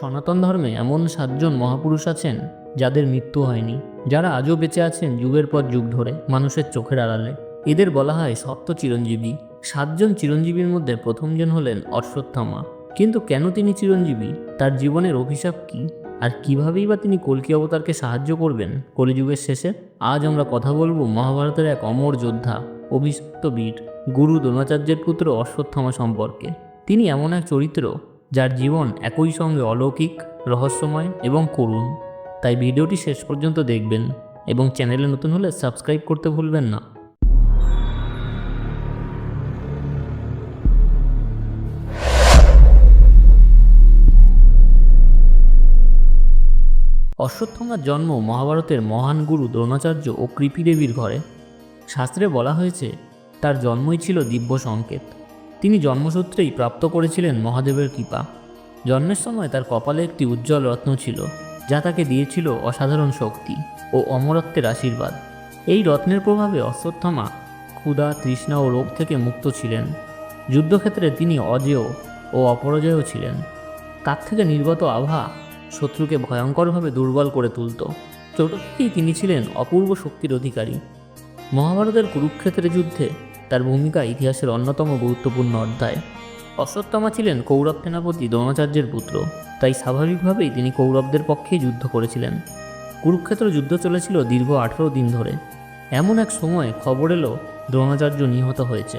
সনাতন ধর্মে এমন সাতজন মহাপুরুষ আছেন যাদের মৃত্যু হয়নি। যারা আজও বেঁচে আছেন যুগের পর যুগ ধরে, মানুষের চোখের আড়ালে। এদের বলা হয় সপ্ত চিরঞ্জীবী। সাতজন চিরঞ্জীবীর মধ্যে প্রথমজন হলেন অশ্বত্থামা। কিন্তু কেন তিনি চিরঞ্জীবী? তার জীবনের অভিশাপ কি? আর কিভাবেই বা তিনি কল্কি অবতারকে সাহায্য করবেন? কলিযুগের শেষে আজ আমরা কথা বলব মহাভারতের এক অমর যোদ্ধা অভিষিক্ত বীর, গুরু দ্রোণাচার্যের পুত্র অশ্বত্থামা সম্পর্কে। তিনি এমন এক চরিত্র যার জীবন একই সঙ্গে অলৌকিক, রহস্যময় এবং করুণ। তাই ভিডিওটি শেষ পর্যন্ত দেখবেন এবং চ্যানেলে নতুন হলে সাবস্ক্রাইব করতে ভুলবেন না। অশ্বত্থামার জন্ম মহাভারতের মহান গুরু দ্রোণাচার্য ও কৃপি দেবীর ঘরে। শাস্ত্রে বলা হয়েছে, তার জন্মই ছিল দিব্য সংকেত। তিনি জন্মসূত্রেই প্রাপ্ত করেছিলেন মহাদেবের কৃপা। জন্মের সময় তার কপালে একটি উজ্জ্বল রত্ন ছিল, যা তাকে দিয়েছিল অসাধারণ শক্তি ও অমরত্বের আশীর্বাদ। এই রত্নের প্রভাবে অশ্বত্থামা, ক্ষুধা, তৃষ্ণা ও রোগ থেকে মুক্ত ছিলেন। যুদ্ধক্ষেত্রে তিনি অজেয় ও অপরাজেয় ছিলেন। তার থেকে নির্গত আভা শত্রুকে ভয়ঙ্করভাবে দুর্বল করে তুলত। ছোট তিনি ছিলেন অপূর্ব শক্তির অধিকারী। মহাভারতের কুরুক্ষেত্রের যুদ্ধে তার ভূমিকা ইতিহাসের অন্যতম গুরুত্বপূর্ণ অধ্যায়। অশ্বত্থামা ছিলেন কৌরব সেনাপতি দ্রোণাচার্যের পুত্র, তাই স্বাভাবিকভাবেই তিনি কৌরবদের পক্ষেই যুদ্ধ করেছিলেন। কুরুক্ষেত্র যুদ্ধ চলেছিল দীর্ঘ আঠেরো দিন ধরে। এমন এক সময় খবর এলো, দ্রোণাচার্য নিহত হয়েছে।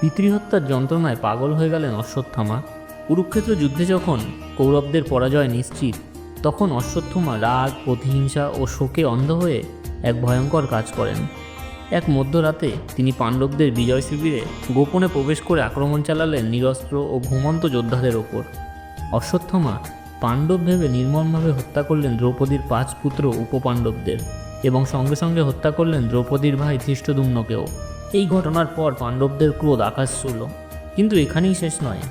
পিতৃহত্যার যন্ত্রণায় পাগল হয়ে গেলেন অশ্বত্থামা। কুরুক্ষেত্র যুদ্ধে যখন কৌরবদের পরাজয় নিশ্চিত, তখন অশ্বত্থমা রাগ, প্রতিহিংসা ও শোকে অন্ধ হয়ে এক ভয়ঙ্কর কাজ করেন। এক মধ্যরাতে তিনি পাণ্ডবদের বিজয় শিবিরে গোপনে প্রবেশ করে আক্রমণ চালালেন নিরস্ত্র ও ঘুমন্ত যোদ্ধাদের ওপর। অশ্বত্থমা পাণ্ডব ভেবে নির্মমভাবে হত্যা করলেন দ্রৌপদীর পাঁচ পুত্র উপপাণ্ডবদের এবং সঙ্গে সঙ্গে হত্যা করলেন দ্রৌপদীর ভাই ধৃষ্টদুম্নকেও। এই ঘটনার পর পাণ্ডবদের ক্রোধ আকাশ ছুল। কিন্তু এখানেই শেষ নয়।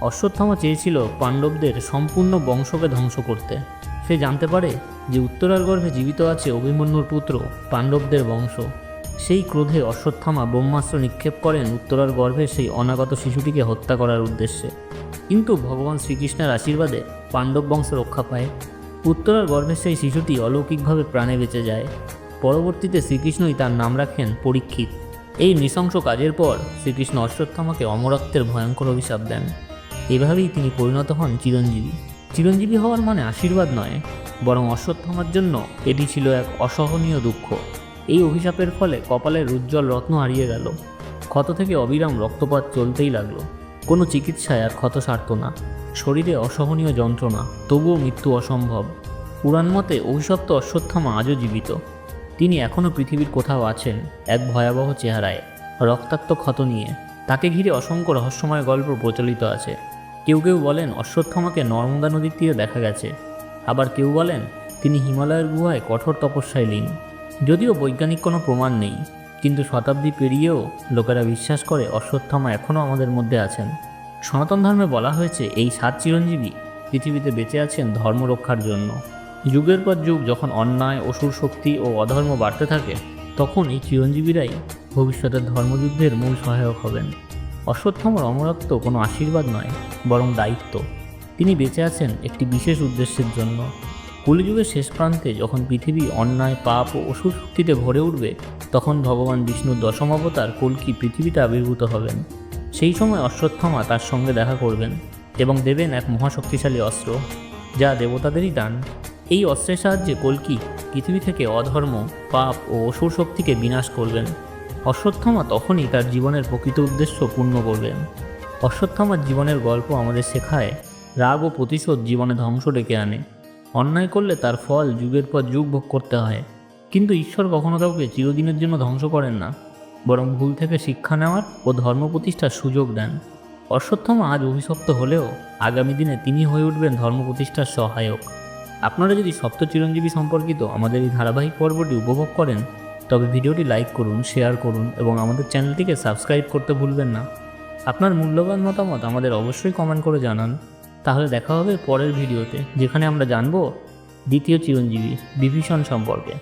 অশ্বত্থামা চেয়েছিল পাণ্ডবদের সম্পূর্ণ বংশকে ধ্বংস করতে। সে জানতে পারে যে উত্তরার গর্ভে জীবিত আছে অভিমন্যুর পুত্র পাণ্ডবদের বংশ। সেই ক্রোধে অশ্বত্থামা ব্রহ্মাস্ত্র নিক্ষেপ করেন উত্তরার গর্ভে সেই অনাগত শিশুটিকে হত্যা করার উদ্দেশ্যে। কিন্তু ভগবান শ্রীকৃষ্ণের আশীর্বাদে পাণ্ডব বংশ রক্ষা পায়। উত্তরার গর্ভে সেই শিশুটি অলৌকিকভাবে প্রাণে বেঁচে যায়। পরবর্তীতে শ্রীকৃষ্ণই তার নাম রাখেন পরীক্ষিত। এই নৃশংস কাজের পর শ্রীকৃষ্ণ অশ্বত্থামাকে অমরত্বের ভয়ঙ্কর অভিশাপ দেন। এভাবেই তিনি পরিণত হন চিরঞ্জীবী। চিরঞ্জীবী হওয়ার মানে আশীর্বাদ নয়, বরং অশ্বত্থামার জন্য এটি ছিল এক অসহনীয় দুঃখ। এই অভিশাপের ফলে কপালের উজ্জ্বল রত্ন হারিয়ে গেল। ক্ষত থেকে অবিরাম রক্তপাত চলতেই লাগল। কোনো চিকিৎসায় আর ক্ষত সারত না। শরীরে অসহনীয় যন্ত্রণা, তবুও মৃত্যু অসম্ভব। পুরাণ মতে অভিশপ্ত অশ্বত্থামা আজও জীবিত। তিনি এখনও পৃথিবীর কোথাও আছেন এক ভয়াবহ চেহারায়, রক্তাক্ত ক্ষত নিয়ে। তাকে ঘিরে অসংখ্য রহস্যময় গল্প প্রচলিত আছে। কেউ কেউ বলেন অশ্বত্থামাকে নর্মদা নদীর তীরে দেখা গেছে। আবার কেউ বলেন তিনি হিমালয়ের গুহায় কঠোর তপস্যায় লীন। যদিও বৈজ্ঞানিক কোনো প্রমাণ নেই, কিন্তু শতাব্দী পেরিয়েও লোকেরা বিশ্বাস করে অশ্বত্থামা এখনও আমাদের মধ্যে আছেন। সনাতন ধর্মে বলা হয়েছে, এই সাত চিরঞ্জীবী পৃথিবীতে বেঁচে আছেন ধর্ম রক্ষার জন্য। যুগের পর যুগ যখন অন্যায়, অসুর শক্তি ও অধর্ম বাড়তে থাকে, তখন এই চিরঞ্জীবীরাই ভবিষ্যতের ধর্মযুদ্ধের মূল সহায়ক হবেন। অশ্বত্থামার অমরত্ব কোনো আশীর্বাদ নয়, বরং দায়িত্ব। তিনি বেঁচে আছেন একটি বিশেষ উদ্দেশ্যের জন্য। কলিযুগের শেষ প্রান্তে যখন পৃথিবী অন্যায়, পাপ ও অসুর শক্তিতে ভরে উঠবে, তখন ভগবান বিষ্ণুর দশম অবতার কল্কি পৃথিবীতে আবির্ভূত হবেন? সেই সময় অশ্বত্থামা তার সঙ্গে দেখা করবেন এবং দেবেন এক মহাশক্তিশালী অস্ত্র, যা দেবতাদেরই দান। এই অস্ত্রের সাহায্যে কল্কি পৃথিবী থেকে অধর্ম, পাপ ও অসুর শক্তিকে বিনাশ করবেন। অশ্বত্থামা তখনই তার জীবনের প্রকৃত উদ্দেশ্য পূর্ণ করবেন। অশ্বত্থামার জীবনের গল্প আমাদের শেখায় রাগ ও প্রতিশোধ জীবনে ধ্বংস ডেকে আনে। অন্যায় করলে তার ফল যুগের পর যুগ ভোগ করতে হয়। কিন্তু ঈশ্বর কখনো কাউকে চিরদিনের জন্য ধ্বংস করেন না। বরং ভুল থেকে শিক্ষা নেওয়ার ও ধর্ম প্রতিষ্ঠার সুযোগ দেন। অশ্বত্থামা আজ অভিশপ্ত হলেও আগামী দিনে তিনি হয়ে উঠবেন ধর্ম প্রতিষ্ঠার সহায়ক। আপনারা যদি সপ্ত চিরঞ্জীবী সম্পর্কিত আমাদের এই ধারাবাহিক পর্বটি উপভোগ করেন, তবে ভিডিওটি লাইক করুন, শেয়ার করুন এবং আমাদের চ্যানেলটিকে সাবস্ক্রাইব করতে ভুলবেন না। আপনার মূল্যবান মতামত আমাদের অবশ্যই কমেন্ট করে জানান। তাহলে দেখা হবে পরের ভিডিওতে যেখানে আমরা জানব দ্বিতীয় চিরঞ্জীবী বিভীষণ সম্পর্কে।